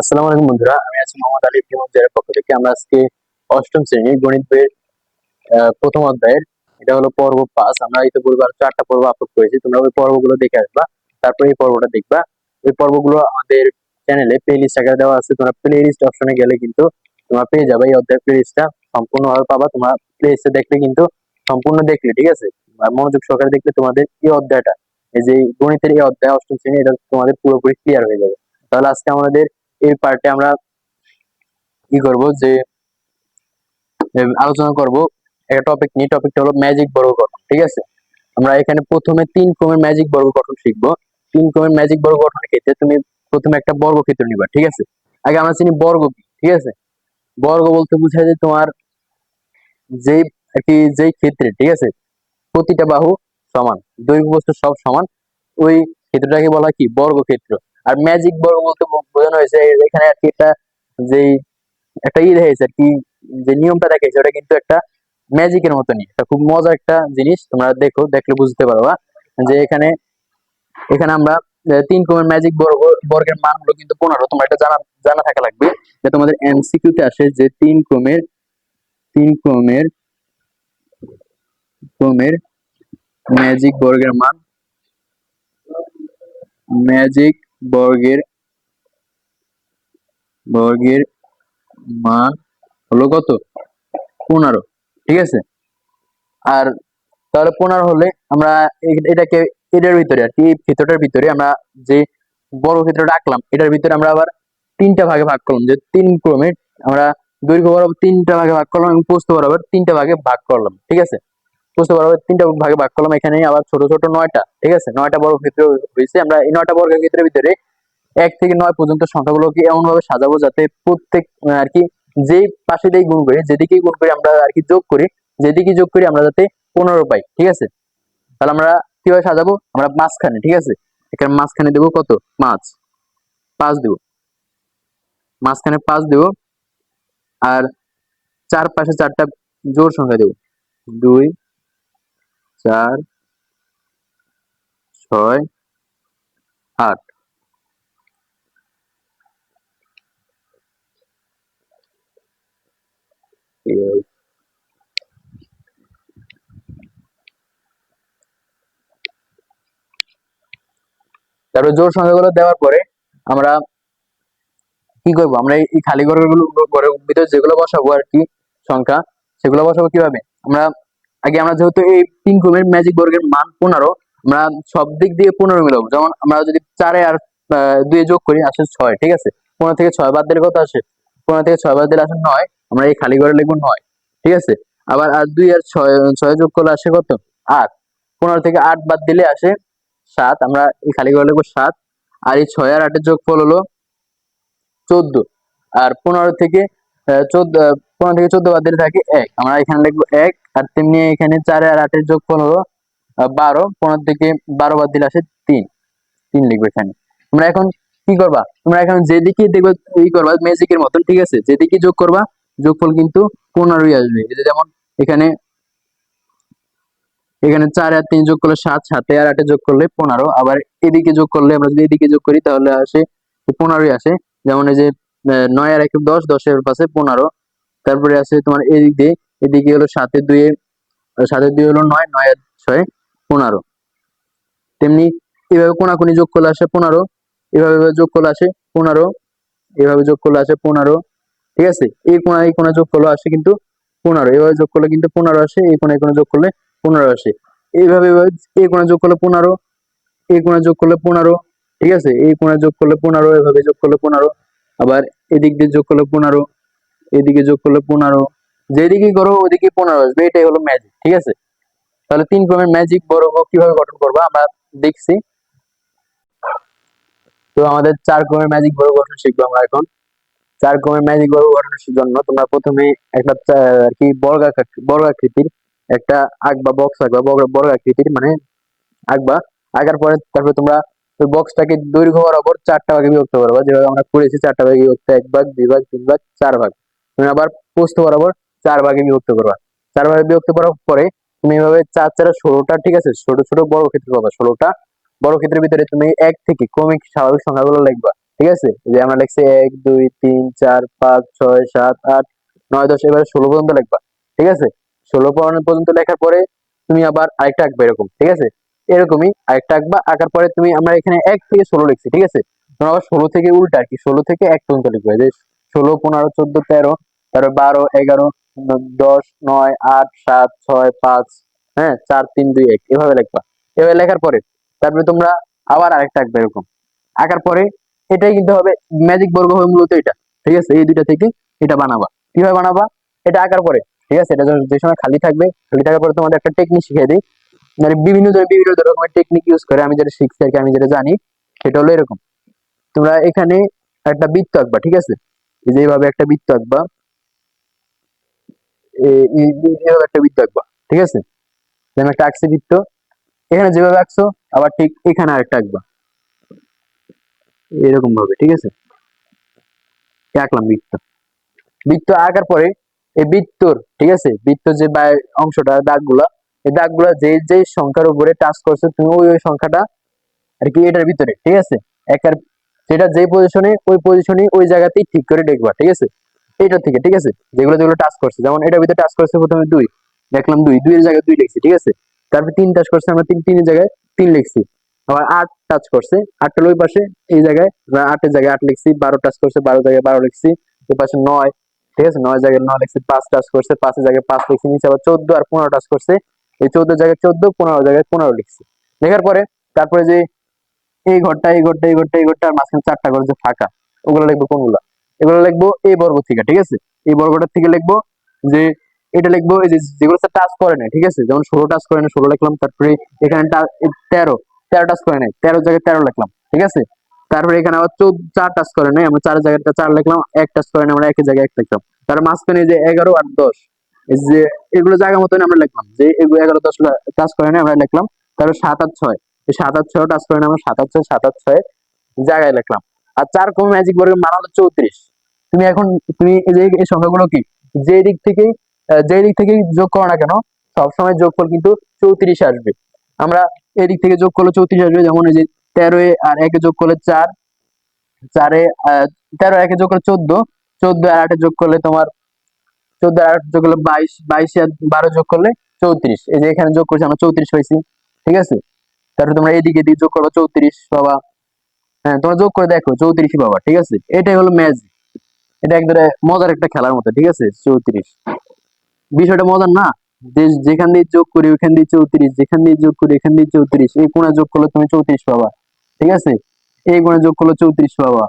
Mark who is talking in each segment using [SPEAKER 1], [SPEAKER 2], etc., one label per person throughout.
[SPEAKER 1] আসসালাম আলাইকুম বন্ধুরা আমি আছি মোহাম্মদ আলী ফিমুজারের পক্ষ থেকে আমরা আজকে অষ্টম শ্রেণীর গণিত বইয়ের প্রথম অধ্যায়ের এটা হলো পর্ব পাঁচ আমরা এই ইতিপূর্বে আরো চারটা পর্ব আপলোড করেছি তোমরা ওই পর্বগুলো দেখে আসবা তারপর এই পর্বটা দেখবা ওই পর্বগুলো আমাদের চ্যানেলে প্লেলিস্ট আকারে দেওয়া আছে তোমরা প্লেলিস্ট অপশনে গেলে কিন্তু তোমরা পেয়ে যাবে এই অধ্যায়ের প্লেলিস্টটা লিস্টটা সম্পূর্ণভাবে পাবা তোমরা প্লেলিস্টে দেখলে কিন্তু সম্পূর্ণ দেখলে ঠিক আছে মনোযোগ সহকারে দেখলে তোমাদের এই অধ্যায়টা এই যে গণিতের এই অধ্যায় অষ্টম শ্রেণী এটা তোমাদের পুরোপুরি ক্লিয়ার হয়ে যাবে তাহলে আজকে আমাদের এই পার্টে আমরা কি করব যে আলোচনা করব একটা টপিক নিয়ে টপিকটা হলো ম্যাজিক বর্গ গঠন ঠিক আছে আমরা এখানে প্রথমে তিন ক্রমের ম্যাজিক বর্গ গঠন শিখব তিন ক্রমের ম্যাজিক বর্গ গঠনের ক্ষেত্রে তুমি প্রথমে একটা বর্গ ক্ষেত্র নিবা ঠিক আছে আগে আমরা চিনি বর্গ কি ঠিক আছে বর্গ বলতে বুঝায় যে তোমার যে একটি যেই ক্ষেত্রে ঠিক আছে প্রতিটা বাহু সমান দৈর্ঘ্য বস্তু সব সমান ওই ক্ষেত্রটাকে বলা কি বর্গক্ষেত্র আর ম্যাজিক বড় বলতে বোঝানো হয়েছে এখানে আর কি একটা যে একটা ই দেখেছে আর কি যে নিয়মটা দেখেছে ওটা কিন্তু একটা ম্যাজিকের মতনই এটা খুব মজার একটা জিনিস তোমরা দেখো দেখলে বুঝতে পারবা যে এখানে এখানে আমরা তিন ক্রমের ম্যাজিক বর্গের মানগুলো কিন্তু পনেরো তোমার এটা জানা জানা থাকা লাগবে যে তোমাদের এমসিকিউ তে আসে যে তিন ক্রমের তিন ক্রমের ক্রমের ম্যাজিক বর্গের মান ম্যাজিক বর্গের বর্গের মান হলো কত পনেরো ঠিক আছে আর তাহলে পনেরো হলে আমরা এটাকে এটার ভিতরে আর কি ক্ষেত্রটার ভিতরে আমরা যে বড় ক্ষেত্রটা আঁকলাম এটার ভিতরে আমরা আবার তিনটা ভাগে ভাগ করলাম যে তিন ক্রমে আমরা দৈর্ঘ্য বরাবর তিনটা ভাগে ভাগ করলাম এবং পোস্ত বরাবর তিনটা ভাগে ভাগ করলাম ঠিক আছে বুঝতে পারবো তিনটা ভাগে ভাগ করলাম এখানে আবার ছোট ছোট নয়টা ঠিক আছে নয়টা বর্গ ভিতরে হয়েছে আমরা এই নয়টা বর্গ ক্ষেত্রের ভিতরে এক থেকে নয় পর্যন্ত সংখ্যাগুলোকে এমন ভাবে সাজাবো যাতে প্রত্যেক আর কি যেই পাশে দিয়ে গুণ করি যেদিকেই গুণ করি আমরা আর কি যোগ করি যেদিকে যোগ করি আমরা যাতে পনেরো পাই ঠিক আছে তাহলে আমরা কিভাবে সাজাবো আমরা মাঝখানে ঠিক আছে এখানে মাঝখানে দেবো কত পাঁচ পাঁচ দেবো মাঝখানে পাঁচ দেবো আর চার পাশে চারটা জোর সংখ্যা দেবো দুই চার ছয় আট তারপরে জোর সংখ্যাগুলো দেওয়ার পরে আমরা কি করব আমরা এই খালি ঘরগুলো ঘরের ভিতরে যেগুলো বসাবো আর কি সংখ্যা সেগুলো বসাবো কিভাবে আমরা আগে আমরা যেহেতু এই পিঙ্ক রুমের ম্যাজিক বর্গের মান পনেরো আমরা সব দিক দিয়ে পনেরো মিলব যেমন আমরা যদি চারে আর দুয়ে যোগ করি আসে ছয় ঠিক আছে পনেরো থেকে ছয় বাদ দিলে কত আসে পনেরো থেকে ছয় বাদ দিলে আসে নয় আমরা এই খালি ঘরে লিখবো নয় ঠিক আছে আবার আর দুই আর ছয় ছয় যোগ করলে আসে কত আট পনেরো থেকে আট বাদ দিলে আসে সাত আমরা এই খালি ঘরে লিখবো সাত আর এই ছয় আর আটের যোগফল হলো চোদ্দ আর পনেরো থেকে চোদ্দ পনেরো থেকে চোদ্দ বাদ দিলে থাকে এক আমরা এখানে লিখবো এক আর তেমনি এখানে চার আর আটের যোগ পনেরো বারো পনেরো থেকে বারো বাদ দিলে আসে তিন তিন লিখবো এখানে তোমরা এখন কি করবা তোমরা এখন যেদিকে দেখবে ই করবা মেজিকের মতন ঠিক আছে যেদিকে যোগ করবা যোগফল কিন্তু পনেরোই আসবে যেমন এখানে এখানে চার আর তিন যোগ করলে সাত সাতে আর আটে যোগ করলে পনেরো আবার এদিকে যোগ করলে আমরা যদি এদিকে যোগ করি তাহলে আসে পনেরোই আসে যেমন এই যে নয় আর এক দশ দশের পাশে পনেরো তারপরে আছে তোমার এদিক দিয়ে এদিকে হলো সাতের দুয়ে সাতের দুই হলো নয় নয় আর ছয় পনেরো তেমনি এভাবে কোনাকুনি যোগ করলে আসে পনেরো এভাবে যোগ করলে আসে পনেরো এভাবে যোগ করলে আসে পনেরো ঠিক আছে এই কোনা এই কোনা যোগ করলে আসে কিন্তু পনেরো এভাবে যোগ করলে কিন্তু পনেরো আসে এই কোনা এই কোনা যোগ করলে পনেরো আসে এইভাবে এভাবে এই কোনা যোগ করলে পনেরো এই কোনা যোগ করলে পনেরো ঠিক আছে এই কোনা যোগ করলে পনেরো এভাবে যোগ করলে পনেরো আবার এদিক দিয়ে যোগ করলে পনেরো এদিকে যোগ করলে পনেরো যেদিকে করো ওদিকে পনেরো আসবে এটাই হলো ম্যাজিক ঠিক আছে তাহলে তিন ক্রমের ম্যাজিক বর্গ কিভাবে গঠন করবো আমরা দেখছি তো আমাদের চার ক্রমের ম্যাজিক বর্গ গঠন শিখবো আমরা এখন চার ক্রমের ম্যাজিক বর্গ গঠনের জন্য তোমরা প্রথমে একটা আর কি বর্গাকৃতির একটা আঁকবা বক্স আঁকবা বর্গাকৃতির মানে আঁকবা আঁকার পরে তারপরে তোমরা ওই বক্সটাকে দৈর্ঘ্য বরাবর চারটা ভাগে বিভক্ত করবা যেভাবে আমরা করেছি চারটা ভাগে বিভক্ত এক ভাগ দুই ভাগ তিন ভাগ চার ভাগ তুমি আবার পোস্ত বরাবর চার ভাগে বিভক্ত করবা চার ভাগে বিভক্ত করার পরে তুমি এভাবে চার চার ষোলোটা ঠিক আছে ছোট ছোট বড় ক্ষেত্রে পাবা ষোলোটা বড় ক্ষেত্রের ভিতরে তুমি এক থেকে ক্রমিক স্বাভাবিক সংখ্যাগুলো লিখবা ঠিক আছে যে আমরা লিখছি এক দুই তিন চার পাঁচ ছয় সাত আট নয় দশ এবার ষোলো পর্যন্ত লিখবা ঠিক আছে ষোলো পর্যন্ত লেখার পরে তুমি আবার আরেকটা আঁকবে এরকম ঠিক আছে এরকমই আরেকটা আঁকবা আঁকার পরে তুমি আমরা এখানে এক থেকে ষোলো লিখছি ঠিক আছে তোমরা আবার ষোলো থেকে উল্টা আর কি ষোলো থেকে এক পর্যন্ত লিখবে যে ষোলো পনেরো চোদ্দ তেরো তারপর বারো এগারো দশ নয় আট সাত ছয় পাঁচ হ্যাঁ চার তিন দুই এক এভাবে লেখবা এভাবে লেখার পরে তারপরে তোমরা আবার আরেকটা আঁকবে এরকম আঁকার পরে এটাই কিন্তু হবে ম্যাজিক বর্গ হবে মূলত এটা ঠিক আছে এই দুইটা থেকে এটা বানাবা কিভাবে বানাবা এটা আঁকার পরে ঠিক আছে এটা যে সময় খালি থাকবে খালি থাকার পরে তোমাদের একটা টেকনিক শিখিয়ে দিই মানে বিভিন্ন ধরনের বিভিন্ন রকমের টেকনিক ইউজ করে আমি যেটা শিখছি আর আমি যেটা জানি সেটা হলো এরকম তোমরা এখানে একটা বৃত্ত আঁকবা ঠিক আছে যেভাবে একটা বৃত্ত আঁকবা একটা বৃত্ত আঁকবা ঠিক আছে যেমন একটা আঁকছি বৃত্ত এখানে যেভাবে আঁকছো আবার ঠিক এখানে আরেকটা আঁকবা এরকম ভাবে ঠিক আছে আঁকলাম বৃত্ত বৃত্ত আঁকার পরে এই বৃত্তর ঠিক আছে বৃত্ত যে অংশটা দাগগুলা এই দাগগুলা যে যে সংখ্যার উপরে টাচ করছো তুমি ওই ওই সংখ্যাটা আর কি এটার ভিতরে ঠিক আছে একার সেটা যে পজিশনে ওই পজিশনে ওই জায়গাতেই ঠিক করে দেখবা ঠিক আছে এইটা থেকে ঠিক আছে যেগুলো যেগুলো টাচ করছে যেমন এটার ভিতরে টাচ করছে প্রথমে দুই দেখলাম দুই দুইয়ের জায়গায় দুই লিখছি ঠিক আছে তারপর তিন টাচ করছে আমরা তিন তিনের জায়গায় তিন লিখছি আবার আট টাচ করছে আটটা ওই পাশে এই জায়গায় আটের জায়গায় আট লিখছি বারো টাচ করছে বারো জায়গায় বারো লিখছি ওই পাশে নয় ঠিক আছে নয় জায়গায় নয় লিখছি পাঁচ টাচ করছে পাঁচের জায়গায় পাঁচ লিখছি নিচে আবার চোদ্দ আর পনেরো টাচ করছে এই চোদ্দ জায়গায় চোদ্দ পনেরো জায়গায় পনেরো লিখছি লেখার পরে তারপরে যে এই ঘরটা এই ঘরটা এই ঘরটা এই ঘরটা আর মাঝখানে চারটা ঘর যে ফাঁকা ওগুলো লিখবো কোনগুলা এবার লিখবো এই বর্গ থেকে ঠিক আছে এই বর্গটার থেকে লিখবো যে এটা লিখবো এই যে যেগুলো স্যার টাচ করে না ঠিক আছে যেমন ষোলো টাচ করে না ষোলো লিখলাম তারপরে এখানে তেরো তেরো টাচ করে নাই তেরো জায়গায় তেরো লিখলাম ঠিক আছে তারপরে এখানে আবার চোদ্দ চার টাচ করে নাই আমরা চার জায়গায় চার লিখলাম এক টাচ করে না আমরা একই জায়গায় এক লিখলাম তার মাঝখানে যে এগারো আর দশ যে এগুলো জায়গা মতন আমরা লিখলাম যে এগুলো এগারো দশ টাচ করে না আমরা লিখলাম তারপর সাত আর ছয় সাত আর ছয় টাচ করে না আমরা সাত আর ছয় সাত আর ছয় জায়গায় লিখলাম আর চার কোন ম্যাজিক বর্গের মান হলো চৌত্রিশ তুমি এখন তুমি এই সংখ্যাগুলো কি যে দিক থেকে যে দিক থেকে যোগ করো না কেন সবসময় যোগফল কিন্তু চৌত্রিশ আসবে আমরা এদিক থেকে যোগ করলে চৌত্রিশ আসবে যেমন এই যে তেরো আর একে যোগ করলে চার চারে তেরো একে যোগ করলে চোদ্দ চোদ্দ আর আটে যোগ করলে তোমার চোদ্দ আর আট যোগ করলে বাইশ বাইশ আর বারো যোগ করলে চৌত্রিশ এই যে এখানে যোগ করছি আমরা চৌত্রিশ হয়েছি ঠিক আছে তারপরে তোমরা এদিকে এদিকে যোগ করলো চৌত্রিশ বাবা হ্যাঁ তোমরা যোগ করে দেখো চৌত্রিশ পাবা ঠিক আছে এটাই হলো ম্যাজিক এটা একদম মজার একটা খেলার মতো ঠিক আছে চৌত্রিশ বিষয়টা মজার না যেখান দিয়ে যোগ করি ওইখান দিয়ে চৌত্রিশ যেখান দিয়ে যোগ করি এখান দিয়ে চৌত্রিশ এই কোনা যোগ করলে তুমি চৌত্রিশ পাবা ঠিক আছে এই কোণা যোগ করলো চৌত্রিশ পাবা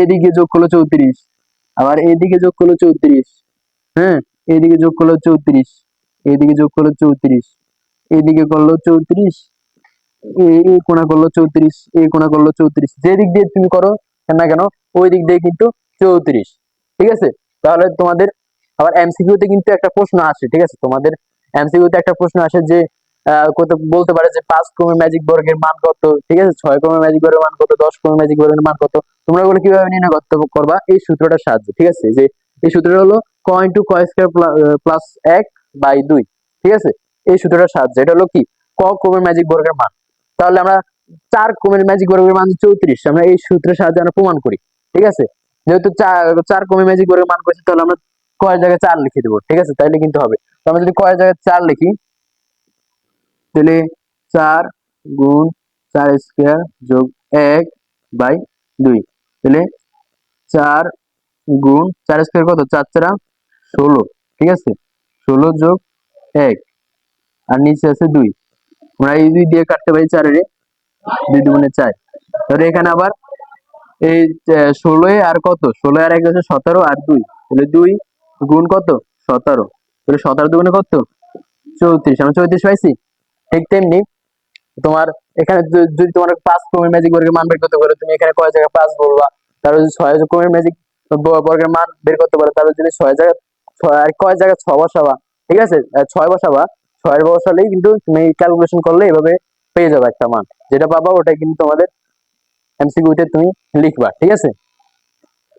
[SPEAKER 1] এদিকে যোগ করলো চৌত্রিশ আবার এদিকে যোগ করলো চৌত্রিশ হ্যাঁ এদিকে যোগ করলো চৌত্রিশ এদিকে যোগ করলো চৌত্রিশ এদিকে করলো চৌত্রিশ করলো চৌত্রিশ করলো চৌত্রিশ দিয়ে তুমি করো না কেন ওই দিক দিয়ে কিন্তু চৌত্রিশ ঠিক আছে তাহলে তোমাদের আবার এমসিকিউতে কিন্তু একটা প্রশ্ন আসে ঠিক আছে তোমাদের এমসিকিউতে একটা প্রশ্ন আসে যে বলতে পারে যে পাঁচ ম্যাজিক বর্গের মান কত ঠিক আছে ছয় ক্রমে ম্যাজিক বর্গের মান কত দশ ক্রমে ম্যাজিক বর্গের মান কত তোমরা ওগুলো কিভাবে নিয়ে গত করবা এই সূত্রটার সাহায্যে ঠিক আছে যে এই সূত্রটা হলো কয়েন টু কয় স্কোয়ার প্লাস এক বাই দুই ঠিক আছে এই সূত্রটার সাহায্যে এটা হলো কি ক ক্রমের ম্যাজিক বর্গের মান তাহলে আমরা চার কমের ম্যাজিক বর্গের মান চৌত্রিশ আমরা এই সূত্রের সাহায্যে আমরা প্রমাণ করি ঠিক আছে যেহেতু চার কমে ম্যাজিক বর্গের মান করছি তাহলে আমরা কয় জায়গায় চার লিখে দেবো ঠিক আছে তাইলে কিন্তু হবে তো আমরা যদি কয় জায়গায় চার লিখি তাহলে চার গুণ চার স্কোয়ার যোগ এক বাই দুই তাহলে চার গুণ চার স্কোয়ার কত চার চারা ষোলো ঠিক আছে ষোলো যোগ এক আর নিচে আছে দুই আমরা এই দুই দিয়ে কাটতে পারি চারের দুই দুগুণে চার ধরো এখানে আবার এই ষোলোয় আর কত ষোলো আর এক আছে সতেরো আর দুই তাহলে দুই গুণ কত সতেরো তাহলে সতেরো দুগুণে কত চৌত্রিশ আমি চৌত্রিশ পাইছি ঠিক তেমনি তোমার এখানে যদি তোমার পাঁচ কমের ম্যাজিক বর্গের মান বের করতে পারো তুমি এখানে কয় জায়গায় পাঁচ বলবা তারপর যদি ছয় কমের ম্যাজিক বর্গের মান বের করতে পারো তাহলে যদি ছয় জায়গায় ছয় কয় জায়গায় ছ বসাবা ঠিক আছে ছয় বসাবা ছয়ের বসালেই কিন্তু তুমি ক্যালকুলেশন করলে এভাবে পেয়ে যাবে একটা মান যেটা পাবা ওটাই কিন্তু তোমাদের এমসিকিউতে তুমি লিখবা ঠিক আছে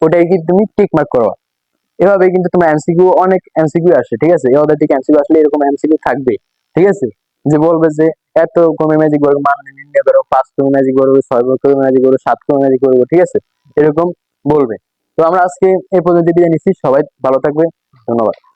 [SPEAKER 1] ওটাই কিন্তু তুমি টিক মার্ক করো এভাবে কিন্তু তোমার এমসিকিউ অনেক এমসিকিউ আসে ঠিক আছে এই থেকে এমসিকিউ আসলে এরকম এমসিকিউ থাকবে ঠিক আছে যে বলবে যে এত কমে ম্যাজিক বর্গ মান নিয়ে করো পাঁচ কমে ম্যাজিক বর্গ ছয় কমে ম্যাজিক বর্গ সাত কমে ম্যাজিক বর্গ ঠিক আছে এরকম বলবে তো আমরা আজকে এই পর্যন্ত বিদায় নিচ্ছি সবাই ভালো থাকবে ধন্যবাদ